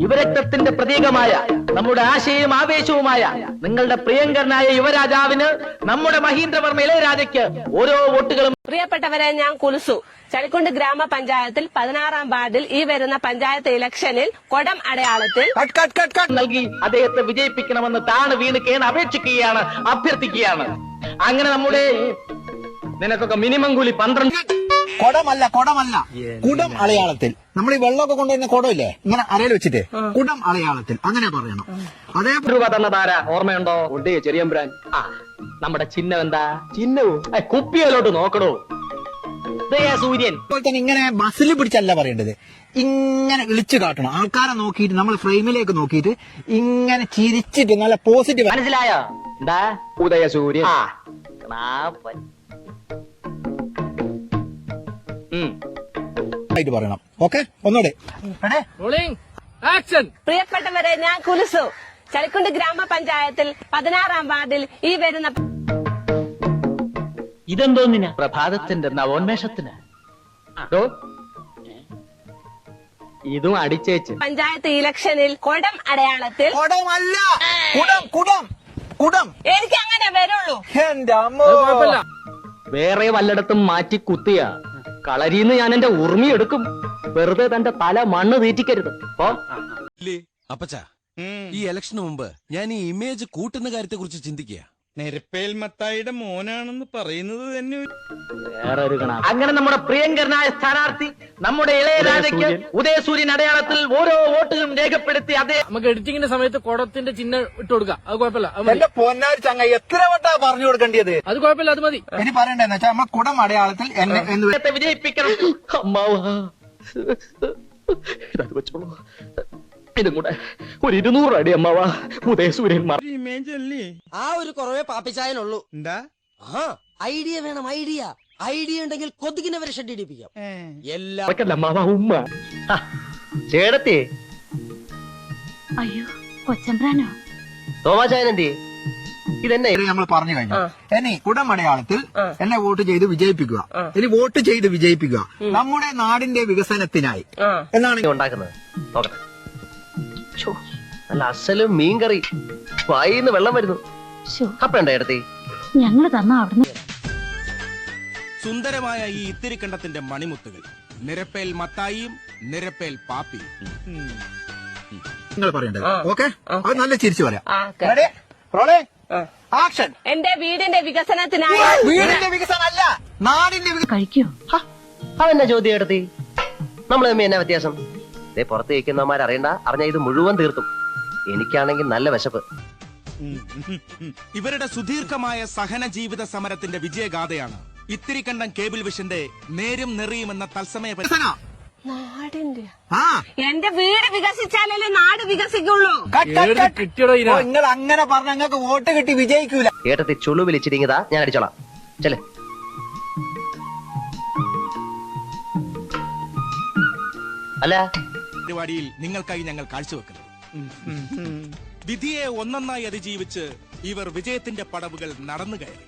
യുവരക്തത്തിന്റെ പ്രതീകമായ നമ്മുടെ ആശയവും ആവേശവുമായ നിങ്ങളുടെ പ്രിയങ്കരനായ യുവരാജാവിന് നമ്മുടെ മഹീന്ദ്രവർമ്മ ഇളയരാജയ്ക്ക് ഓരോ വോട്ടുകളും പ്രിയപ്പെട്ടവരെ ഞാൻ കുലുസു. ചളിക്കുണ്ട് ഗ്രാമപഞ്ചായത്തിൽ പതിനാറാം വാർഡിൽ ഈ വരുന്ന പഞ്ചായത്ത് ഇലക്ഷനിൽ കൊടം അടയാളത്തിൽ കട്ട് കട്ട് കട്ട് കട്ട് നൽകി അദ്ദേഹത്തെ വിജയിപ്പിക്കണമെന്ന് താണ് വീണ് കേൺ അപേക്ഷിക്കുകയാണ് അഭ്യർത്ഥിക്കുകയാണ്. അങ്ങനെ നമ്മുടെ നിനക്കൊക്കെ മിനിമം കൂലി പന്ത്രണ്ട് കുടമല്ല കുടമല്ല. കുടം അളയാളത്തിൽ നമ്മൾ ഈ വെള്ളമൊക്കെ കൊണ്ടുവരുന്ന കുടമില്ലേ? ഇങ്ങനെ അരയിൽ വെച്ചിട്ട്. കുടം അളയാളത്തിൽ അങ്ങനെ പറയണം. അതേ രൂപ തന്നതാര ഓർമ്മയുണ്ടോ? ഉണ്ട് ചെറിയമ്പുരാൻ. ആ നമ്മുടെ ചിഹ്നം എന്താ? ചിഹ്നവും കുപ്പിയിലോട്ട് നോക്കണോ? സൂര്യൻ. ഇപ്പോൾ തന്നെ ഇങ്ങനെ ബസ്സിൽ പിടിച്ചല്ല പറയേണ്ടത്. ഇങ്ങനെ വിളിച്ചു കാട്ടണം. ആൾക്കാരെ നോക്കിയിട്ട് നമ്മൾ ഫ്രെയിമിലേക്ക് നോക്കിയിട്ട് ഇങ്ങനെ ചിരിച്ചിട്ട് നല്ല പോസിറ്റീവ് മനസ്സിലായോ? എന്താ? ഉദയസൂര്യൻ ആ. ക്ലാപ്പൻ. ഉം. ആയിട്ട് പറയണം. ഓക്കെ? ഒന്നുകൂടെ എടേ, പ്രിയപ്പെട്ടവരെ ഞാൻ കുലുസു. ചളിക്കുണ്ട് ഗ്രാമപഞ്ചായത്തിൽ പതിനാറാം വാർഡിൽ ഈ വരുന്ന ഇതെന്തോ ഇതെന്തോന്നിനാ? പ്രഭാതത്തിന്റെ നവോന്മേഷത്തിന്. ഇതും അടിച്ചേച്ച്. പഞ്ചായത്ത് ഇലക്ഷനിൽ കൊടം അടയാളത്തിൽ. കൊടമല്ല. കുടം കുടം കുടം. എനിക്ക് അങ്ങനെ വരുള്ളൂ. എന്റെ അമ്മോ. വേറെ വല്ലയിടത്തും മാറ്റി കുത്തിയ. കളരിന്ന് ഞാൻ എന്റെ ഉർമി എടുക്കും. വെറുതെ തന്റെ തല മണ്ണ് തീറ്റിക്കരുത് ഓ ഇല്ലേ? അപ്പച്ച ഈ ഇലക്ഷന് മുമ്പ് ഞാൻ ഈ ഇമേജ് കൂട്ടുന്ന കാര്യത്തെ കുറിച്ച് ചിന്തിക്കുക നെരപ്പേൽ മത്തായിയുടെ മോനാണെന്ന് പറയുന്നത് തന്നെ വേറെ ഒരു കണ അങ്ങനെ നമ്മുടെ പ്രിയങ്കരനായ സ്ഥാനാർത്ഥി നമ്മുടെ ഇളയരാജയ്ക്ക് ഉദയസൂര്യൻ. അടയാളത്തിൽ ഓരോ വോട്ടുകളും രേഖപ്പെടുത്തി അതേ നമുക്ക് എഡിറ്റിംഗിന്റെ സമയത്ത് കുടത്തിന്റെ ചിഹ്നം ഇട്ട് കൊടുക്കാം. അത് കുഴപ്പമില്ല എന്റെ പൊന്നാരി ചങ്ങ എത്ര വട്ടാ പറഞ്ഞു കൊടുക്കേണ്ടത് അത് കുഴപ്പമില്ല അത് മതി. ഇനി പറയണ്ടെന്ന് വെച്ചാൽ നമ്മൾ കുടം അടയാളത്തിൽ എന്നെ വിജയിപ്പിക്കണം. അമ്മാവാ. വെച്ചോളൂ. ഇതും കൂടെ. ഒരു ഇരുന്നൂറ് അടി അമ്മാവാ. ഉദയസൂര്യൻ ആ ഒരു കുറവേ പാപ്പിച്ചായനുള്ളൂ. എന്താ? ആ ഐഡിയ വേണം ഐഡിയ. ഐഡിയ ഉണ്ടെങ്കിൽ കൊതുകിനെ വരെ ഷെഡ് ഇടിപ്പിക്കാം എല്ലാം അമ്മാവാ ഉമ്മ. ചേടത്തേ അയ്യോ കൊച്ചമ്പ്രാനോ? തോമാചായനെന്തി ഇതെന്നെ നമ്മൾ പറഞ്ഞു കഴിഞ്ഞു. ഇനി കുടം എന്നെ വോട്ട് ചെയ്ത് വിജയിപ്പിക്കുക. ഇനി വോട്ട് ചെയ്ത് വിജയിപ്പിക്കുക. നമ്മുടെ നാടിന്റെ വികസനത്തിനായി. എന്നാണ് ഉണ്ടാക്കുന്നത്. നോക്കട്ടെ. നല്ല അസലും മീൻകറി. വായിന്ന് വെള്ളം വരുന്നു. ഞങ്ങൾ തന്ന അവിടുന്ന് സുന്ദരമായ ഈ ഇത്തിരിക്കണ്ടത്തിന്റെ മണിമുത്തുകൾ. നിരപ്പേൽ മത്തായിയും നിരപ്പേൽ പാപ്പിയും. നിങ്ങൾ ഓക്കെ? അത് നല്ല ചിരിച്ചു പറയാം. ആ, ഓക്കേ. Ready? Rolling? Action. എന്റെ വീടിന്റെ വികസനത്തിനായി വീടിന്റെ വികസനമല്ല നാടിന്റെ കഴിക്കോ? അതെന്നാ ചോദ്യം എടുത്തി നമ്മൾ തമ്മിൽ എന്നാ വ്യത്യാസം? ദേ പുറത്ത് കഴിക്കുന്നവന്മാർ അറിയണ്ട. അറിഞ്ഞ ഇത് മുഴുവൻ തീർത്തും. എനിക്കാണെങ്കിൽ നല്ല വിശപ്പ്. ഇവരുടെ സുദീർഘമായ സഹന ജീവിത സമരത്തിന്റെ വിജയഗാഥയാണ് ഇത്തിരി കണ്ടം കേബിൾ വിഷന്റെ നേരും നെറിയും എന്ന തത്സമയ നാടിന്റെ. ആ. എന്റെ വീട് വികസിച്ചാലല്ലേ നാട് വികസിക്കുള്ളൂ. നിങ്ങൾ അങ്ങനെ പറഞ്ഞ നിങ്ങൾക്ക് വോട്ട് കിട്ടി വിജയിക്കൂല. ചേട്ടത്തി ചുളു വിളിച്ചിരിങ്ങതാ ഞാൻ അടിച്ചോളാം. ചെല്ലേ അല്ല പരിപാടിയിൽ നിങ്ങൾക്കായി ഞങ്ങൾ കാഴ്ചവെക്കുന്നത് വിധിയെ ഒന്നൊന്നായി അതിജീവിച്ച് ഇവർ വിജയത്തിന്റെ പടവുകൾ നടന്നു കയറി.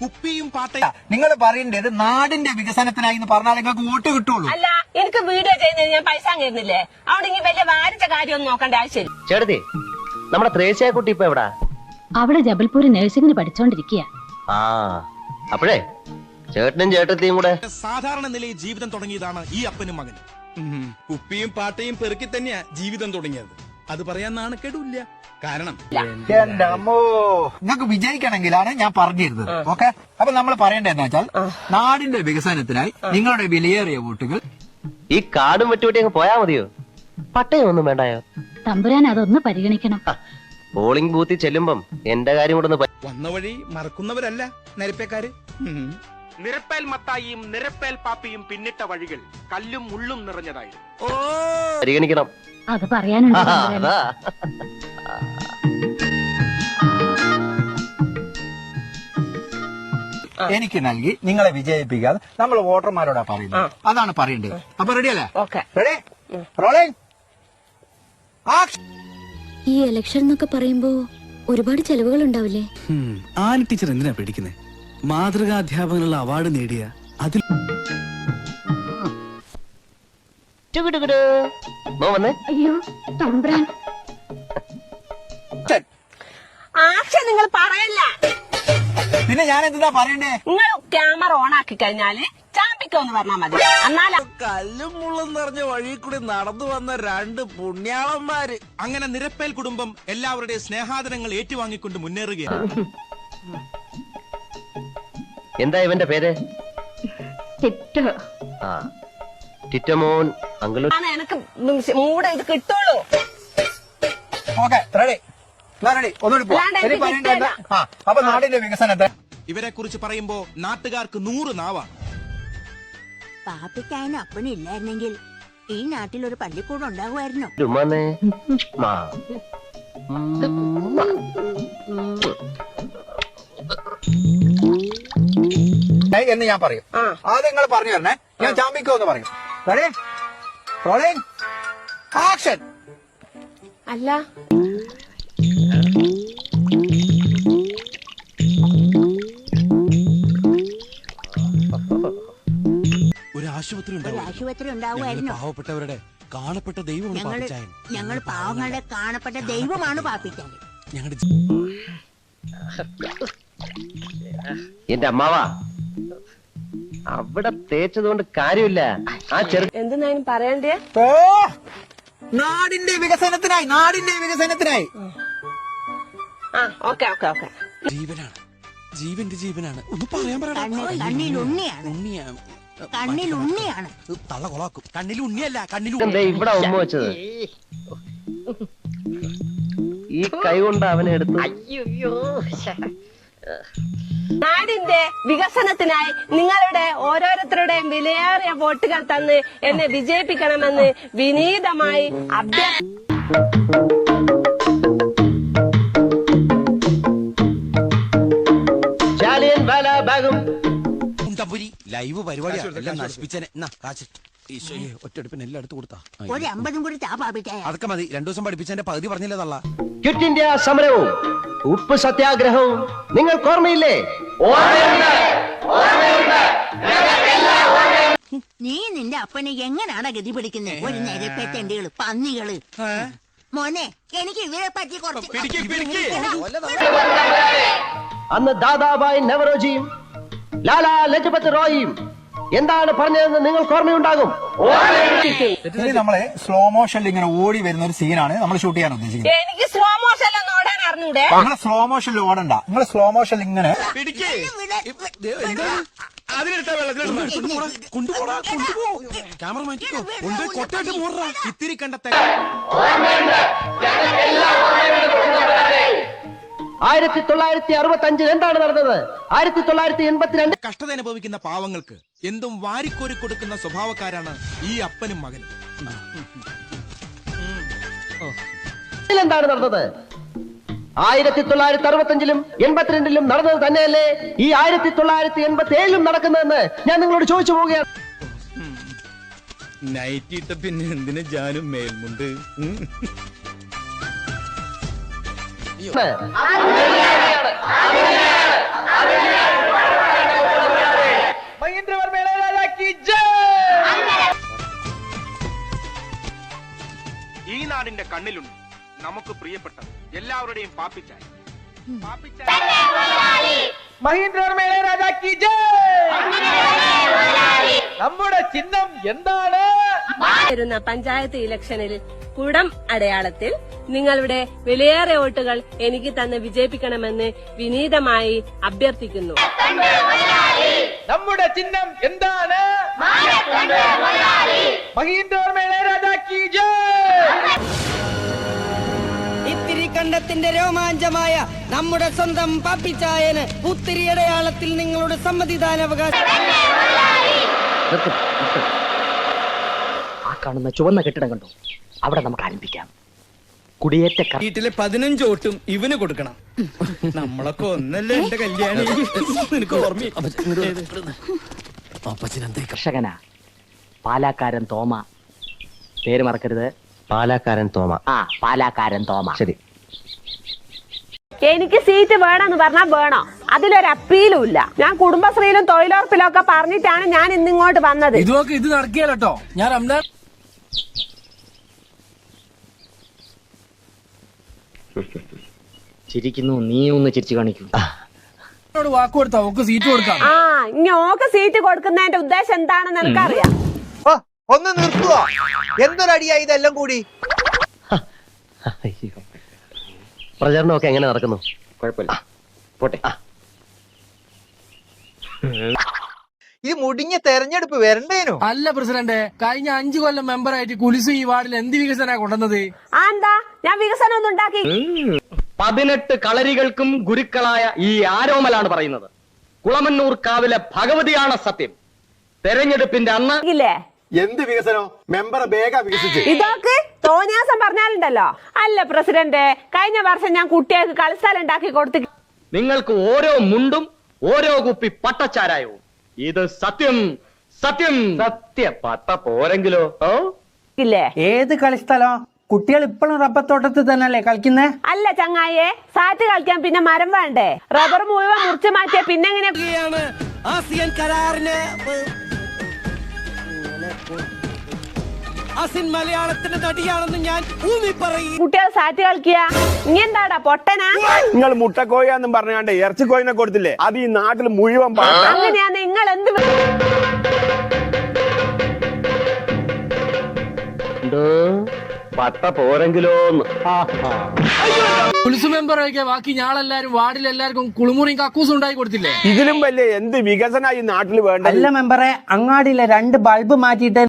കുപ്പിയും പാട്ടയ നിങ്ങൾ പറയേണ്ടത് നാടിന്റെ വികസനത്തിനായി എന്ന് പറഞ്ഞാൽ നിങ്ങൾക്ക് വോട്ട് കിട്ടുള്ളൂ. അല്ല എനിക്ക് വീഡിയോ ചെയ്യുന്നതിന് ഞാൻ പൈസ തരുന്നില്ലേ അവിടെ ഇനി വലിയ വാരിച്ച കാര്യമൊന്നും നോക്കണ്ട ആവശ്യമില്ല. ചേട്ടത്തി നമ്മുടെ ത്രേശയ കുട്ടി ഇപ്പൊ എവിടാ? അവിടെ ജബൽപൂർ നഴ്സിംഗിന് പഠിച്ചോണ്ടിരിക്കുക ആ അപ്പോഴേ ചേട്ടനും ചേട്ടത്തിയും കൂടെ സാധാരണ നിലയിൽ ജീവിതം തുടങ്ങിയതാണ് ഈ അപ്പനും മകനും. കുപ്പിയും പാട്ടയും പെറുക്കി തന്നെയാ ജീവിതം തുടങ്ങിയത്. അത് പറയാൻ നാണക്കേടില്ല കാരണം എന്റെ അമ്മോ. നിങ്ങൾക്ക് വിജയിക്കണമെങ്കിലാണ് ഞാൻ പറഞ്ഞിരുന്നത്. ഓക്കെ? അപ്പൊ നമ്മൾ പറയേണ്ടതെന്ന് വെച്ചാൽ നാടിന്റെ വികസനത്തിനായി നിങ്ങളുടെ വിലയേറിയ വോട്ടുകൾ ഈ കാടും വെട്ടുവെട്ടി അങ്ങ് പോയാ മതിയോ? പട്ടയം ഒന്നും വേണ്ടായോ? തമ്പുരാൻ അതൊന്ന് പരിഗണിക്കണം. പോളിംഗ് ബൂത്തിൽ ചെല്ലുമ്പം എന്റെ കാര്യം കൂടെ ഒന്ന് പ- വന്ന വഴി മറക്കുന്നവരല്ല നരപ്പേക്കാര്. ഉം. നിരപ്പേൽ മത്തായിയും നിരപ്പേൽ പാപ്പിയും പിന്നിട്ട വഴികൾ കല്ലും മുള്ളും നിറഞ്ഞതായിരുന്നു. പരിഗണിക്കണം. അത് പറയാനുണ്ട്? എനിക്ക് നൽകി നിങ്ങളെ വിജയിപ്പിക്കാതെ നമ്മൾ വോട്ടർമാരോടാ പറയുന്നത്. അതാണ് പറയേണ്ടത്. അപ്പൊ റെഡി അല്ലേ ഓക്കെ. റെഡി? റോളിംഗ്. ഈ ഇലക്ഷൻ എന്നൊക്കെ പറയുമ്പോ ഒരുപാട് ചെലവുകൾ ഉണ്ടാവില്ലേ ആന ടീച്ചർ എന്തിനാ പേടിക്കുന്നത് മാതൃകാ അധ്യാപകനുള്ള അവാർഡ് നേടിയ അതിൽ അയ്യോ തമ്പുരാൻ. നിങ്ങൾ പറയല്ല. പിന്നെ ഞാൻ എന്താ പറയണ്ടേ? നിങ്ങൾ ക്യാമറ ഓൺ ആക്കി കഴിഞ്ഞാൽ ചാമ്പിക്കോന്ന് പറഞ്ഞാൽ മതി. എന്നാല കല്ലും മുള്ളും നിറഞ്ഞ വഴി കൂടി നടന്നു വന്ന രണ്ട് പുണ്യാളന്മാര്. അങ്ങനെ നിരപ്പേൽ കുടുംബം എല്ലാവരുടെയും സ്നേഹാദരങ്ങൾ ഏറ്റുവാങ്ങിക്കൊണ്ട് മുന്നേറുകയാണ്. എന്താ ഇവന്റെ പേര്? ടിറ്റോ. ആ ടിറ്റമോൻ അങ്കിളു എനിക്ക് മൂടെ ഇത് കിട്ടുള്ളൂ. ഓക്കെ റെഡി റെഡി ഒന്നുകൂടി പോവാം. അല്ലാണ്ട് ഇനി എനിക്ക് പറയണ്ടേ എന്താ? കിട്ടില്ല. ആ അപ്പൊ നാടിന്റെ വികസനത്തെ ഇവരെ കുറിച്ച് പറയുമ്പോ നാട്ടുകാർക്ക് നൂറ് നാവാണ്. പാപ്പിക്കായന് അപ്പണില്ലായിരുന്നെങ്കിൽ ഈ നാട്ടിൽ ഒരു പള്ളിക്കൂടം ഉണ്ടാകുമായിരുന്നു ഉമ്മനെ മാ. ഏയ് എന്ന് ഞാൻ പറയും. ആദ്യം നിങ്ങൾ പറഞ്ഞു തന്നെ. ഞാൻ ചാമ്പിക്കോ എന്ന് പറയും. റെഡി റോളിംഗ് ആക്ഷൻ അല്ല. ഒരു ആശുപത്രി ആശുപത്രി ഉണ്ടാവുമായിരുന്നു. പാവപ്പെട്ടവരുടെ കാണപ്പെട്ട ദൈവമാണ് ഞങ്ങൾ ഞങ്ങൾ പാവങ്ങളുടെ കാണപ്പെട്ട ദൈവമാണ് പാപ്പിക്കാൻ ഞങ്ങളുടെ എന്റെ അമ്മാവാ. അവിടെ തേച്ചത് കൊണ്ട് കാര്യമില്ല. ആ ചെറു എന്തെന്നായാലും പറയണ്ടേ? ഓ നാടിന്റെ വികസനത്തിനായി നാടിന്റെ വികസനത്തിനായി. ആ. Okay okay okay. ജീവനാണ്. ജീവന്റെ ജീവനാണ്. ഒന്ന് പറയാൻ പറയടാ. കണ്ണിൽ ഉണ്ണിയാണ്. ഉണ്ണിയാണ്. കണ്ണിൽ ഉണ്ണിയാണ്. തള്ള കൊളാക്കും. കണ്ണിൽ ഉണ്ണിയല്ല കണ്ണിൽ ദേ ഇവിടെ ഉമ്മ വെച്ചത്? ഈ കൈ കൊണ്ട് അവനെ എടുത്തു നാടിന്റെ വികസനത്തിനായി നിങ്ങളുടെ ഓരോരുത്തരുടെയും വിലയേറിയ വോട്ടുകൾ തന്ന് എന്നെ വിജയിപ്പിക്കണമെന്ന് വിനീതമായി അഭ്യർത്ഥി ലൈവ് പരിപാടിയാ. എല്ലാം നശിപ്പിച്ചനെ. ഒറ്റടുപ്പിന് എല്ലാം എടുത്തു കൊടുത്താ. ഒരു അമ്പതും കൂടി അതൊക്കെ മതി. രണ്ടു ദിവസം പഠിപ്പിച്ചതിന്റെ പകുതി പറഞ്ഞില്ലേ തള്ള ക്വിറ്റ് ഇന്ത്യ സമരവും ഉപ്പ് സത്യാഗ്രഹവും. നിങ്ങൾക്ക് ഓർമ്മയില്ലേ? നീ നിന്റെ അപ്പനെ എങ്ങനെയാണ് ഗതി പിടിക്കുന്നത് ഒരു നിരപ്പെത്തേണ്ടികൾ പന്നികൾ. മോനെ എനിക്ക് ഇവരെ പറ്റി കുറച്ച് അന്ന് ദാദാബായ് നവറോജിയും ലാലാ ലജപത് റോയും. എന്താണ് പറഞ്ഞതെന്ന് നിങ്ങൾക്ക് ഓർമ്മയുണ്ടാകും? ഇനി നമ്മളെ സ്ലോ മോഷനിൽ ഇങ്ങനെ ഓടി വരുന്ന ഒരു സീനാണ് നമ്മൾ ഷൂട്ട് ചെയ്യാൻ ഉദ്ദേശിക്കുന്നത്. എനിക്ക് സ്ലോ മോഷൻ ഒന്നും ഓടാൻ അറിഞ്ഞൂടെ? നിങ്ങൾ സ്ലോ മോഷനിൽ ഓടണ്ട. നിങ്ങൾ സ്ലോ മോഷനിൽ ഇങ്ങനെ ഇത്തിരി വെള്ളത്തിലിടണം ആയിരത്തി തൊള്ളായിരത്തി അറുപത്തി അഞ്ചിൽ എന്താണ് നടന്നത്? ആയിരത്തി തൊള്ളായിരത്തി എൺപത്തിരണ്ട് കഷ്ടത അനുഭവിക്കുന്ന പാവങ്ങൾക്ക് എന്തും വാരിക്കോരി കൊടുക്കുന്ന സ്വഭാവക്കാരാണ് ഈ അപ്പനും മകനും. എന്താണ് നടന്നത്? ആയിരത്തി തൊള്ളായിരത്തി അറുപത്തഞ്ചിലും എൺപത്തിരണ്ടിലും നടന്നത് തന്നെയല്ലേ? ഈ ആയിരത്തി തൊള്ളായിരത്തി എൺപത്തി ഏഴിലും നടക്കുന്നതെന്ന് ഞാൻ നിങ്ങളോട് ചോദിച്ചു പോവുകയാണ്. നൈറ്റ് ഇട്ട പിന്നെ എന്തിനു ജാനും മേൽമുണ്ട്? ഈ നാടിന്റെ കണ്ണിലുണ്ട് നമുക്ക് പ്രിയപ്പെട്ട എല്ലാവരുടെയും പാപ്പിച്ചായി. നമ്മുടെ ചിഹ്നം എന്താണ്? വരുന്ന പഞ്ചായത്ത് ഇലക്ഷനിൽ കുടം അടയാളത്തിൽ നിങ്ങളുടെ വിലയേറെ വോട്ടുകൾ എനിക്ക് തന്ന് വിജയിപ്പിക്കണമെന്ന് വിനീതമായി അഭ്യർത്ഥിക്കുന്നു. നമ്മുടെ ചിഹ്നം എന്താണ്? ഇത്തിരി കണ്ടത്തിന്റെ രോമാഞ്ചമായ നമ്മുടെ സ്വന്തം പാപ്പിച്ചായന് പുത്തിരി അടയാളത്തിൽ നിങ്ങളുടെ സമ്മതിദാനാവകാശം. ആ കാണുന്ന ചുവന്ന കെട്ടിടം കണ്ടു? അവിടെ നമുക്ക് ആരംഭിക്കാം. കുടിയേറ്റ വീട്ടിലെ പതിനഞ്ച് വോട്ടും ഇവന് കൊടുക്കണം. നമ്മളൊക്കെ ഒന്നല്ലേ എന്റെ കല്യാണി? നിനക്ക് ഓർമ്മ കർഷകനാ. പാലാക്കാരൻ തോമ. പേര് മറക്കരുത്. പാലാക്കാരൻ തോമ. ആ പാലാക്കാരൻ തോമ. ശരി. എനിക്ക് സീറ്റ് വേണമെന്ന് പറഞ്ഞാൽ വേണോ? അതിലൊരു അപ്പീലും ഇല്ല. ഞാൻ കുടുംബശ്രീയിലും തൊഴിലുറപ്പിലും ഒക്കെ പറഞ്ഞിട്ടാണ് ഞാൻ ഇന്നിങ്ങോട്ട് വന്നത്. ഇത് നടക്കുകയല്ലോ ഞാൻ ചിരിക്കുന്നു. നീ ഒന്ന് ചിരിച്ചു കാണിക്കൂ. വാക്ക് കൊടുത്താ സീറ്റ് കൊടുക്കാം. ആ സീറ്റ് കൊടുക്കുന്നതിന്റെ ഉദ്ദേശം എന്താണെന്ന് എനിക്കറിയാം ഓ, ഒന്ന് നിർത്തുക എന്തൊരടിയാ ഇതെല്ലാം കൂടി. പ്രചരണമൊക്കെ എങ്ങനെ നടക്കുന്നു? കുഴപ്പമില്ല. പോട്ടെ. ഇത് മുടിഞ്ഞ തെരഞ്ഞെടുപ്പ് വരണ്ടേനു? അല്ല പ്രസിഡന്റ് കഴിഞ്ഞ അഞ്ചു കൊല്ലം മെമ്പർ ആയിട്ട് കുലിസു ഈ വാർഡിൽ എന്ത് വികസന കൊണ്ടുവന്നത്? ആ എന്താ ഞാൻ വികസനം ഒന്നും ഉണ്ടാക്കി. പതിനെട്ട് കളരികൾക്കും ഗുരുക്കളായ ഈ ആരോമലാണ് പറയുന്നത്. കുളമന്നൂർ കാവിലെ ഭഗവതിയാണ് സത്യം. തെരഞ്ഞെടുപ്പിന്റെ അന്ന് ഇല്ലേ? എന്ത് വികസനോ? മെമ്പർ വേഗ വികസിച്ചു. ഇതൊക്കെ തോന്നിയാസം പറഞ്ഞാലുണ്ടല്ലോ. അല്ല പ്രസിഡന്റ് കഴിഞ്ഞ വർഷം ഞാൻ കുട്ടികൾക്ക് കളിസ്ഥലം ഉണ്ടാക്കി കൊടുത്തു നിങ്ങൾക്ക് ഓരോ മുണ്ടും ഓരോ കുപ്പി പട്ടച്ചാരായവും. ഇത് സത്യം സത്യം. സത്യ പത്ത പോരെങ്കിലോ? ഓ? ഇല്ലേ? ഏത് കളിസ്ഥലോ? കുട്ടികൾ ഇപ്പോഴും റബ്ബർ തോട്ടത്തിൽ തന്നെയല്ലേ കളിക്കുന്നേ? അല്ല ചങ്ങായേ സാറ്റ് കളിക്കാൻ പിന്നെ മരം വേണ്ടേ? റബ്ബർ മുഴുവൻ മുറിച്ചു മാറ്റിയ പിന്നെ എങ്ങനെയാണ് ആസിയൻ കരാറിന് അസിൻ മലയാളത്തിന്റെ നടിയാണെന്ന് ഞാൻ ഊന്നി പറയും. കുട്ടികൾ സാറ്റ് കളിക്കുക. നീ എന്താടാ പൊട്ടനാ? നിങ്ങൾ മുട്ടക്കോയാന്നും പറഞ്ഞാണ്ട് ഇറച്ചിക്കോയിനെ കൊടുത്തില്ലേ? അത് ഈ നാട്ടിൽ മുഴുവൻ അങ്ങനെയാ നിങ്ങൾ എന്ത് പട്ട പോരെങ്കിലോന്ന്. മെമ്പർ മെമ്പറൊക്കെ ബാക്കി ഞാളെല്ലാരും വാർഡിൽ എല്ലാവർക്കും കുളിമുറിയും കക്കൂസും ഉണ്ടായി കൊടുത്തില്ലേ? ഇതിലും വലിയ എന്ത് വികസന ഈ നാട്ടിൽ വേണ്ട അല്ല മെമ്പറെ അങ്ങാടിയിലെ രണ്ട് ബൾബ് മാറ്റിയിട്ട്